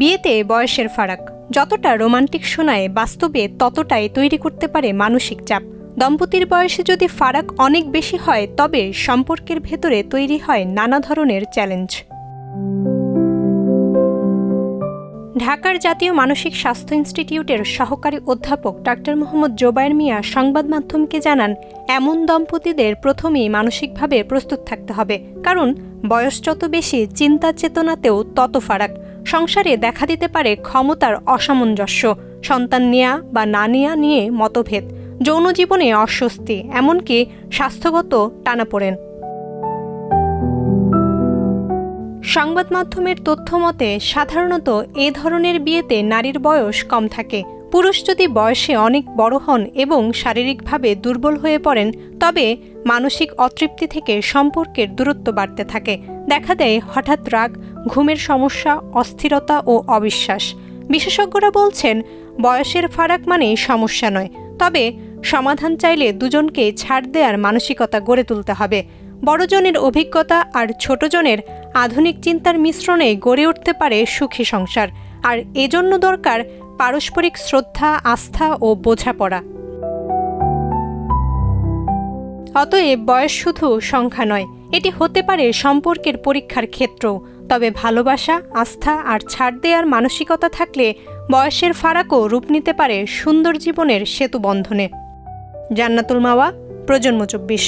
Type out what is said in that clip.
বিয়েতে বয়সের ফারাক। যতটা রোমান্টিক শোনায়, বাস্তবে ততটাই তৈরি করতে পারে মানসিক চাপ। দম্পতির বয়সে যদি ফারাক অনেক বেশি হয়, তবে সম্পর্কের ভেতরে তৈরি হয় নানা ধরনের চ্যালেঞ্জ। ঢাকার জাতীয় মানসিক স্বাস্থ্য ইনস্টিটিউটের সহকারী অধ্যাপক ডাক্তার মোহাম্মদ জোবায়ের মিয়া সংবাদ মাধ্যমকে জানান, এমন দম্পতিদের প্রথমেই মানসিকভাবে প্রস্তুত থাকতে হবে, কারণ বয়স যত বেশি, চিন্তা চেতনাতেও তত ফারাক। সংসারে দেখা দিতে পারে ক্ষমতার অসামঞ্জস্য, সন্তান নেয়া বা না নেয়া নিয়ে মতভেদ যৌন জীবনে অস্বস্তি, এমনকি স্বাস্থ্যগত টানাপোড়েন সংবাদ মাধ্যমের তথ্য মতে সাধারণত এ ধরনের বিয়েতে নারীর বয়স কম থাকে। পুরুষ যদি বয়সে অনেক বড় হন এবং শারীরিকভাবে দুর্বল হয়ে পড়েন, তবে মানসিক অতৃপ্তি থেকে সম্পর্কের দূরত্ব বাড়তে থাকে। দেখা দেয় হঠাৎ রাগ, ঘুমের সমস্যা, অস্থিরতা ও অবিশ্বাস। বিশেষজ্ঞরা বলছেন, বয়সের ফারাক মানেই সমস্যা নয়। তবে সমাধান চাইলে দুজনকে ছাড় দেওয়ার মানসিকতা গড়ে তুলতে হবে। বড়জনের অভিজ্ঞতা আর ছোটজনের আধুনিক চিন্তার মিশ্রণে গড়ে উঠতে পারে সুখী সংসার। আর এজন্য দরকার পারস্পরিক শ্রদ্ধা, আস্থা ও বোঝাপড়া। অতএব বয়স শুধু সংখ্যা নয়, এটি হতে পারে সম্পর্কের পরীক্ষার ক্ষেত্রও। তবে ভালোবাসা, আস্থা আর ছাড় দেওয়ার মানসিকতা থাকলে বয়সের ফারাকও রূপ নিতে পারে সুন্দর জীবনের সেতু বন্ধনে জান্নাতুল মাওয়া প্রজন্ম চব্বিশ।